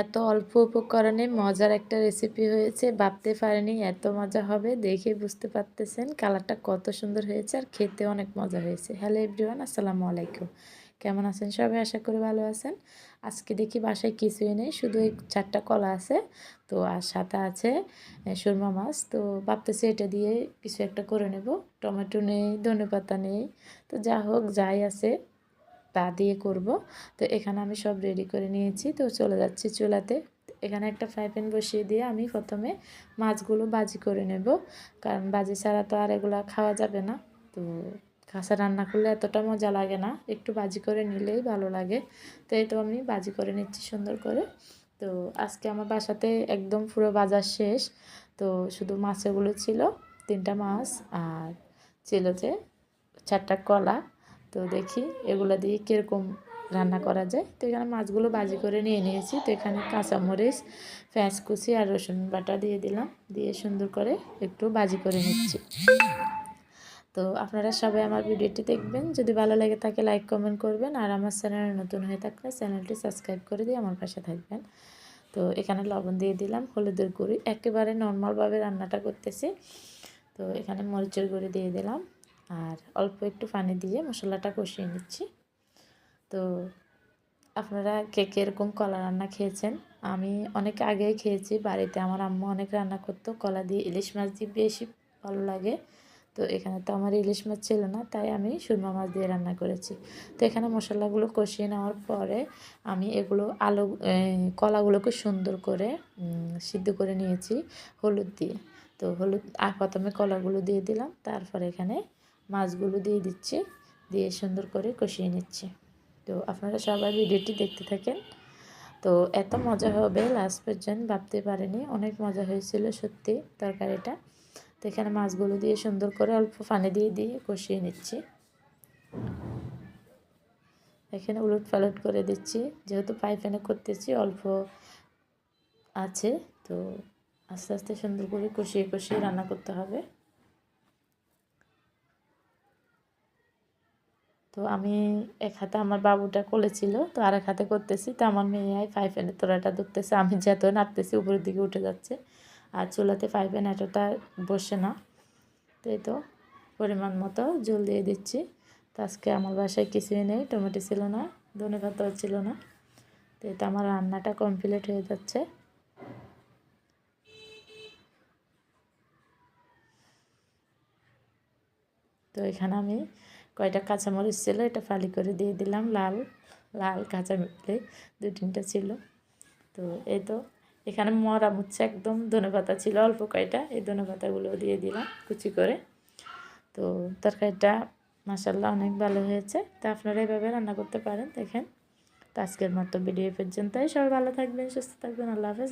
এত অল্প উপকরণে মজার একটা রেসিপি হয়েছে, ভাবতে পারেনি এত মজা হবে দেখে বুঝতে পারতেছেন কালারটা কত সুন্দর হয়েছে আর খেতে অনেক মজা হয়েছে। হ্যালো এভরিওয়ান আসসালামু আলাইকুম। কেমন আছেন সবাই? আশা করি ভালো আছেন। আজকে দেখি বাসায় কিছুই নেই, শুধু এই চারটা কলা আছে, তো আর সাথে আছে সুরমা মাছ। তো ভাবতেছি এটা দিয়ে কিছু একটা করে নেব। টমেটো নেই ধনে পাতা নেই, তো যা হোক, যাই আছে। তা দিয়ে করব। তো এখানে আমি সব রেডি করে নিয়েছি। তো চলে যাচ্ছি চুলাতে। এখানে একটা ফ্রাই প্যান বসিয়ে দিয়ে আমি প্রথমে মাছগুলো বাজি করে নেব। কারণ বাজি ছাড়া তো আর এগুলো খাওয়া যাবে না। তো কাঁচা রান্না করলে এতটা মজা লাগে না। একটু বাজি করে নিলেই ভালো লাগে। তো এই তো আমি বাজি করে নিচ্ছি সুন্দর করে। তো আজকে আমার বাসাতে একদম পুরো বাজার শেষ। তো শুধু মাছেগুলো ছিল, তিনটা মাছ আর ছিল যে চারটা কলা। তো দেখি এগুলো দিয়ে কীরকম রান্না করা যায়। তো এখানে মাছগুলো বাজি করে নিয়ে নিয়েছি। তো এখানে কাঁচামরিচ পেঁয়াজ কুচি আর রসুন বাটা দিয়ে দিলাম। দিয়ে সুন্দর করে একটু বাজি করে নিচ্ছি। তো আপনারা সবাই আমার ভিডিওটি দেখবেন। যদি ভালো লাগে তাকে লাইক, কমেন্ট করবেন। আর আমার চ্যানেলে নতুন হয়ে থাকলে চ্যানেলটি সাবস্ক্রাইব করে দিয়ে আমার পাশে থাকবেন। তো এখানে লবণ দিয়ে দিলাম, হলুদের গুঁড়ি। একেবারে নর্মালভাবে রান্নাটা করতেছি। তো এখানে মরিচের গুঁড়ি দিয়ে দিলাম। আর অল্প একটু পানি দিয়ে মশলাটা কষিয়ে নিচ্ছি। তো আপনারা কে এরকম কলা রান্না খেয়েছেন? আমি অনেক আগেই খেয়েছি, বাড়িতে আমার আম্মু অনেক রান্না করতো। কলা দিয়ে ইলিশ মাছ দিয়ে বেশি ভালো লাগে। তো এখানে তো আমার ইলিশ মাছ ছিল না, তাই আমি সুরমা মাছ দিয়ে রান্না করেছি। তো এখানে মশলাগুলো কষিয়ে নেওয়ার পরে আমি এগুলো আলু কলাগুলোকে সুন্দর করে সিদ্ধ করে নিয়েছি হলুদ দিয়ে। তো হলুদ প্রথমে কলাগুলো দিয়ে দিলাম, তারপর এখানে মাছগুলো দিয়ে দিচ্ছি, দিয়ে সুন্দর করে কষিয়ে নিচ্ছি। তো আপনারা সবাই ভিডিওটি দেখতে থাকেন। তো এত মজা হবে লাস্ট পর্যন্ত ভাবতে পারেনি। অনেক মজা হয়েছিল, সত্যি তরকারিটা। তো এখানে মাছগুলো দিয়ে সুন্দর করে অল্প পানি দিয়ে দিয়ে কষিয়ে নিচ্ছি। এখানে উলট পালট করে দিচ্ছি। যেহেতু পাইপেনে করতেছি, অল্প আছে। তো আস্তে আস্তে সুন্দর করে কষিয়ে কষিয়ে রান্না করতে হবে। তো আমি এক হাতে আমার বাবুটা কোলেছিল তো আর এক হাতে করতেছি। তো আমার মেয়ে ফাইভ এনের তোরাটা ধরতেছে। আমি যেত নাড়তেছি, উপরের দিকে উঠে যাচ্ছে। আর চুলাতে ফাইভ এন এতটা বসে না। তো এই তো পরিমাণ মতো জল দিয়ে দিচ্ছি। তো আজকে আমার বাসায় কিছুই নেই, টমেটো ছিল না, ধনে পাতাও ছিল না। তো আমার রান্নাটা কমপ্লিট হয়ে যাচ্ছে। তো এখানে আমি কয়টা কাঁচামরিচ ছিল এটা ফালি করে দিয়ে দিলাম, লাল লাল কাঁচা মিলে দু তিনটা ছিল। তো এই তো, এখানে মরা মুচ্ছে একদম, ধনে পাতা ছিল অল্প কয়টা, এই ধনে পাতাগুলো দিয়ে দিলাম কুচি করে। তো তরকারিটা মাসাল্লাহ অনেক ভালো হয়েছে, তো আপনারা এইভাবে রান্না করতে পারেন, দেখেন। তো আজকের মতো ভিডিও পর্যন্তই, সবাই ভালো থাকবেন, সুস্থ থাকবেন, আল্লাহ হাফেজ।